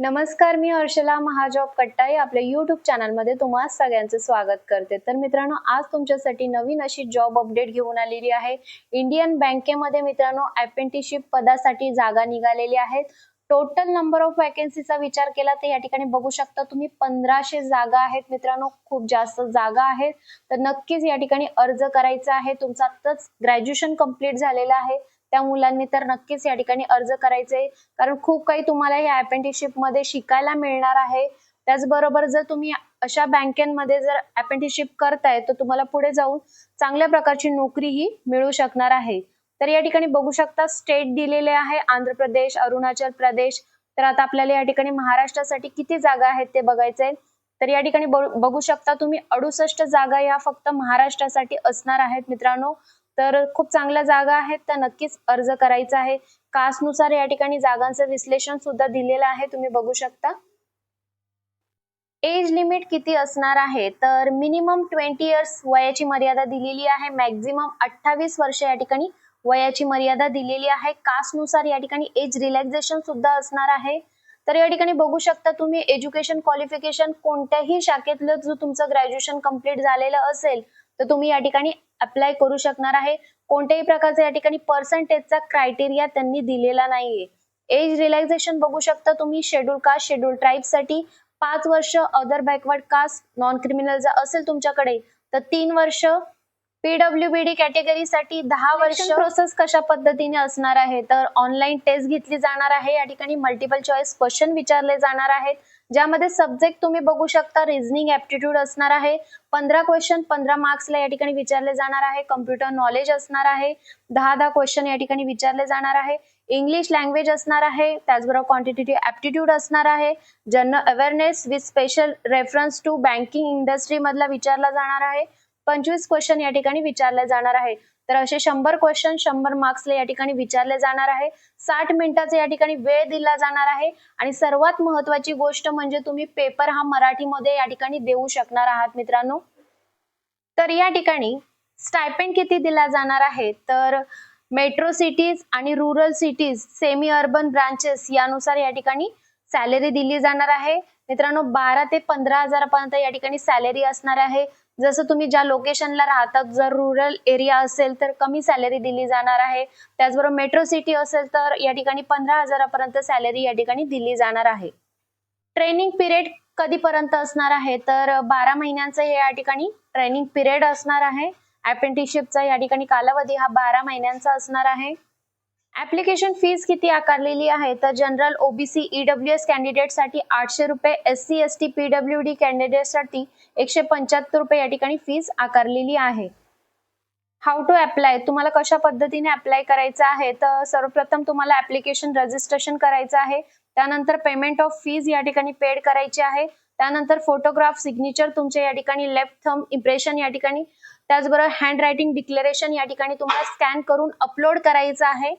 नमस्कार मी हर्षला महाजॉब कट्टाई. आपल्या युट्यूब चॅनलमध्ये तुम्हा सगळ्यांचं स्वागत करते. तर मित्रांनो आज तुमच्यासाठी नवीन अशी जॉब अपडेट घेऊन आलेली आहे. इंडियन बँकेमध्ये मित्रांनो अप्रेंटिसशिप पदासाठी जागा निघालेली आहेत. टोटल नंबर ऑफ वॅकन्सीचा विचार केला तर या ठिकाणी बघू शकता तुम्ही पंधराशे जागा आहेत मित्रांनो. खूप जास्त जागा आहेत. तर नक्कीच या ठिकाणी अर्ज करायचा आहे. तुमचा आत्ताच ग्रॅज्युएशन कंप्लीट झालेलं आहे. त्या मुलांनी तर नक्कीच या ठिकाणी अर्ज करायचे. कारण खूप काही तुम्हाला या अप्रेंटिसशिपमध्ये शिकायला मिळणार आहे. त्याचबरोबर जर तुम्ही अशा बँकेमध्ये जर अप्रेंटिसशिप करताय तर तुम्हाला पुढे जाऊन चांगल्या प्रकारची नोकरीही मिळू शकणार आहे. तर या ठिकाणी बघू शकता स्टेट दिलेले आहे आंध्र प्रदेश अरुणाचल प्रदेश. तर आता आपल्याला या ठिकाणी महाराष्ट्रासाठी किती जागा आहेत ते बघायचंय तर या ठिकाणी बघू शकता तुम्ही अडुसष्ट जागा या फक्त महाराष्ट्रासाठी असणार आहेत मित्रांनो. तर खूप चांगल्या जागा आहेत. तर नक्कीच अर्ज करायचा आहे. कास्टनुसार या ठिकाणी जागांचं विश्लेषण सुद्धा दिलेलं आहे. तुम्ही बघू शकता. एज लिमिट किती असणार आहे? तर मिनिमम ट्वेंटी इयर्स वयाची मर्यादा दिलेली आहे. मॅक्झिमम अठ्ठावीस वर्ष या ठिकाणी वयाची मर्यादा दिलेली आहे. कास्टनुसार या ठिकाणी एज रिलॅक्झेशन सुद्धा असणार आहे. तर या ठिकाणी बघू शकता तुम्ही एज्युकेशन क्वालिफिकेशन कोणत्याही शाखेतलं जो तुमचं ग्रॅज्युएशन कंप्लीट झालेलं असेल तर तुम्ही या ठिकाणी अप्लाय करू शकणार आहे. कोणत्याही प्रकारचा या ठिकाणी पर्सेंटेजचा क्रायटेरिया त्यांनी दिलेला नाहीये. एज रिलॅक्झेशन बघू शकता तुम्ही शेड्यूल कास्ट शेड्यूल ट्राईबसाठी. पाच वर्ष other backward caste non criminal जर असेल तुमच्याकडे तर तीन वर्ष पीडब्ल्यू बी डी कॅटेगरीसाठी दहा वर्ष प्रोसेस कशा पद्धतीने असणार आहे? तर ऑनलाईन टेस्ट घेतली जाणार आहे. या ठिकाणी मल्टिपल चॉईस क्वेश्चन विचारले जाणार आहेत. ज्यामध्ये सब्जेक्ट तुम्ही बघू शकता रिझनिंग ऍप्टिट्यूड असणार आहे. पंधरा क्वेश्चन पंधरा मार्क्सला या ठिकाणी विचारले जाणार आहे. कम्प्युटर नॉलेज असणार आहे. दहा दहा क्वेश्चन या ठिकाणी विचारले जाणार आहे. इंग्लिश लँग्वेज असणार आहे. त्याचबरोबर क्वांटिटेटिव्ह ऍप्टिट्यूड असणार आहे. General awareness with special reference to banking industry मधला विचारला जाणार आहे. पंचवीस क्वेश्चन या ठिकाणी विचारले जाणार आहे. तर असे शंभर क्वेश्चन शंभर मार्क्सला या ठिकाणी विचारले जाणार आहे. साठ मिनिटाचा या ठिकाणी वेळ दिला जाणार आहे. आणि सर्वात महत्वाची गोष्ट म्हणजे तुम्ही पेपर हा मराठीमध्ये या ठिकाणी देऊ शकणार आहात मित्रांनो. तर या ठिकाणी स्टायपेंड किती दिला जाणार आहे? तर मेट्रो सिटीज आणि rural cities semi urban branches यानुसार या ठिकाणी सॅलरी दिली जाणार आहे. मित्रांनो बारा ते पंधरा हजारापर्यंत या ठिकाणी सॅलरी असणार आहे. जसं तुम्ही ज्या लोकेशनला राहतात जर रुरल एरिया असेल तर कमी सॅलरी दिली जाणार आहे. त्याचबरोबर मेट्रो सिटी असेल तर या ठिकाणी पंधरा हजारापर्यंत सॅलरी या ठिकाणी दिली जाणार आहे. ट्रेनिंग पिरियड कधीपर्यंत असणार आहे? तर बारा महिन्यांचं हे या ठिकाणी ट्रेनिंग पिरियड असणार आहे. अप्रेंटिसशिपचा या ठिकाणी कालावधी हा बारा महिन्यांचा असणार आहे. ऍप्लिकेशन फीज किती आकारलेली आहे? तर जनरल ओबीसी ईडब्ल्यू एस कॅन्डिडेटसाठी आठशे रुपये S C S T PW D कॅन्डिडेटसाठी एकशे पंच्याहत्तर रुपये या ठिकाणी फीज आकारलेली आहे. हाऊ टू अप्लाय तुम्हाला कशा पद्धतीने अप्लाय करायचं आहे? तर सर्वप्रथम तुम्हाला ऍप्लिकेशन रजिस्ट्रेशन करायचं आहे. त्यानंतर पेमेंट ऑफ फीज या ठिकाणी पेड करायची आहे. त्यानंतर फोटोग्राफ सिग्नेचर तुमच्या या ठिकाणी लेफ्ट थम इम्प्रेशन या ठिकाणी. त्याचबरोबर हँड रायटिंग डिक्लेरेशन या ठिकाणी तुम्हाला स्कॅन करून अपलोड करायचं आहे.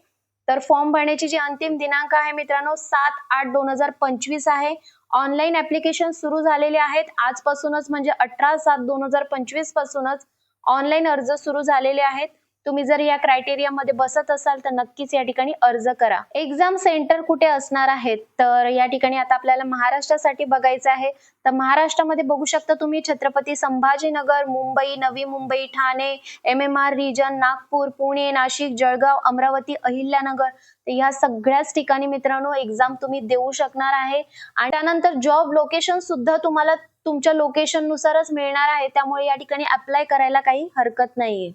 तर फॉर्म भरण्याची जी अंतिम दिनांक आहे मित्रांनो सात आठ दोन हजार पंचवीस आहे. ऑनलाईन ऍप्लिकेशन सुरू झालेले आहेत. आजपासूनच म्हणजे अठरा सात दोन हजार पंचवीस पासूनच ऑनलाईन अर्ज सुरू झालेले आहेत. तुम्ही जर या क्रायटेरियामध्ये बसत असाल तर नक्कीच या ठिकाणी अर्ज करा. एक्झाम सेंटर कुठे असणार आहेत? तर या ठिकाणी आता आपल्याला महाराष्ट्रासाठी बघायचं आहे. तर महाराष्ट्रामध्ये बघू शकता तुम्ही Chhatrapati Sambhajinagar Mumbai Navi Mumbai Thane M M R region Nagpur Pune Nashik Jalgaon Amravati Ahilyanagar. तर या सगळ्याच ठिकाणी मित्रांनो एक्झाम तुम्ही देऊ शकणार आहे. आणि त्यानंतर जॉब लोकेशन सुद्धा तुम्हाला तुमच्या लोकेशन नुसारच मिळणार आहे. त्यामुळे या ठिकाणी अप्लाय करायला काही हरकत नाहीये.